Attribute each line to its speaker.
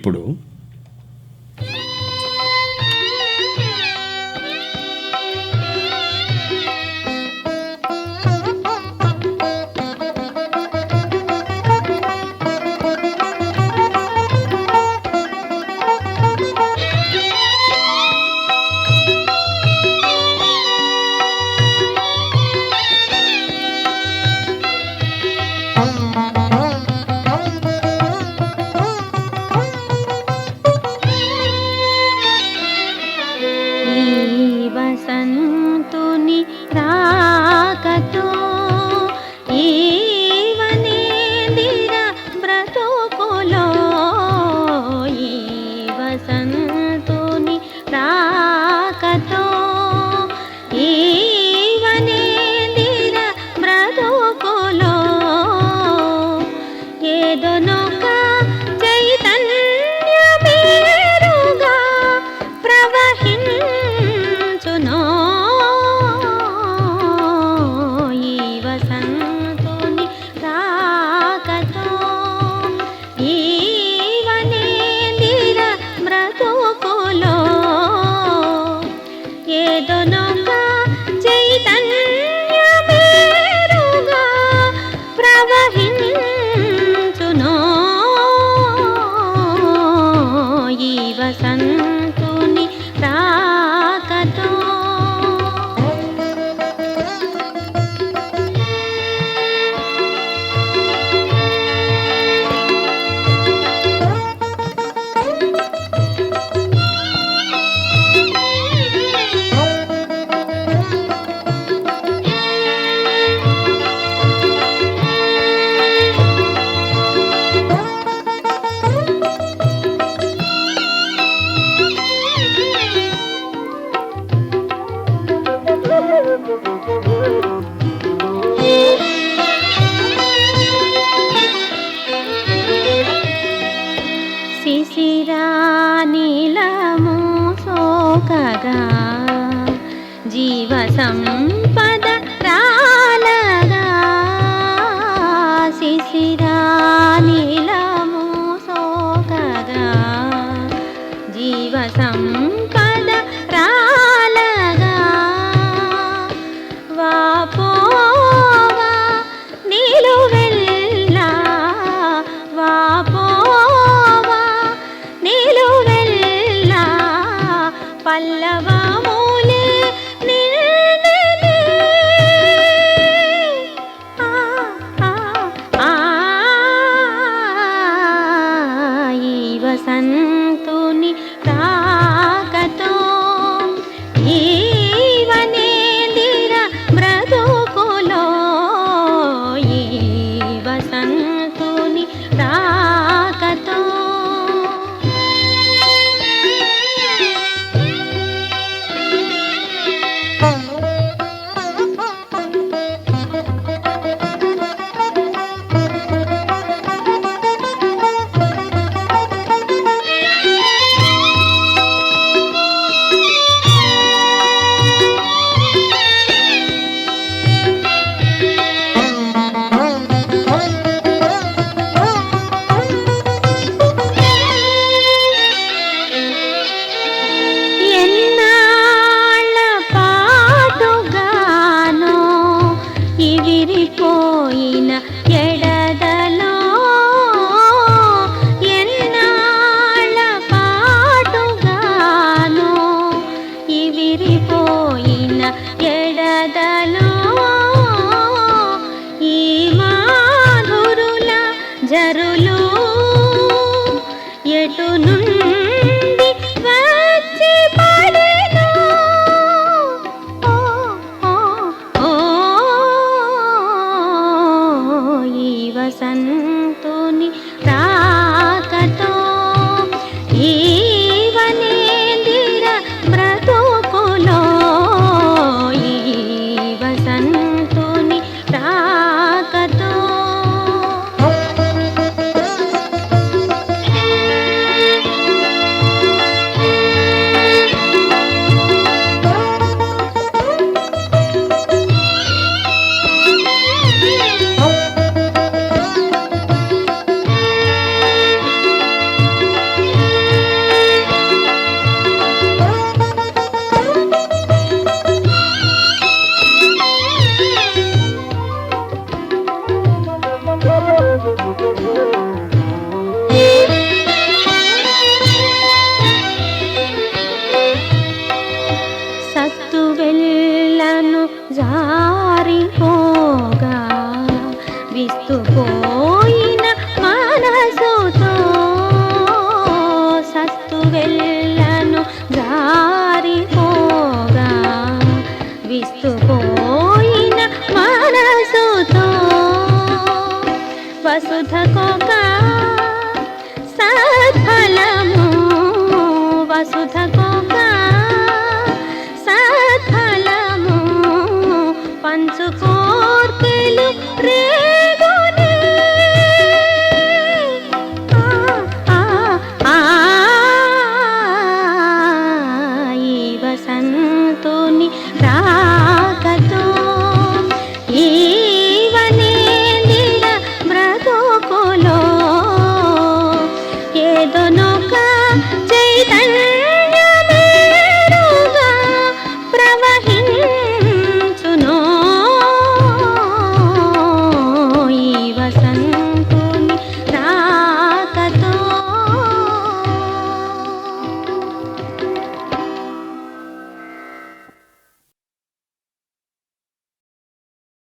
Speaker 1: ఇప్పుడు శిశిరానిలము సోకగా జీవ సంపద రాలగా శిశిరానిలము సోకగా జీవ సంపద సత్తువెల్లను జారిపోగా విస్తుపోయిన మనసుతో. సత్తువెల్లను జారిపోగా విస్తుపోయిన మనసుతో. वसुधकों का सत्फलमो वसुधकों दोनों का चैतन्य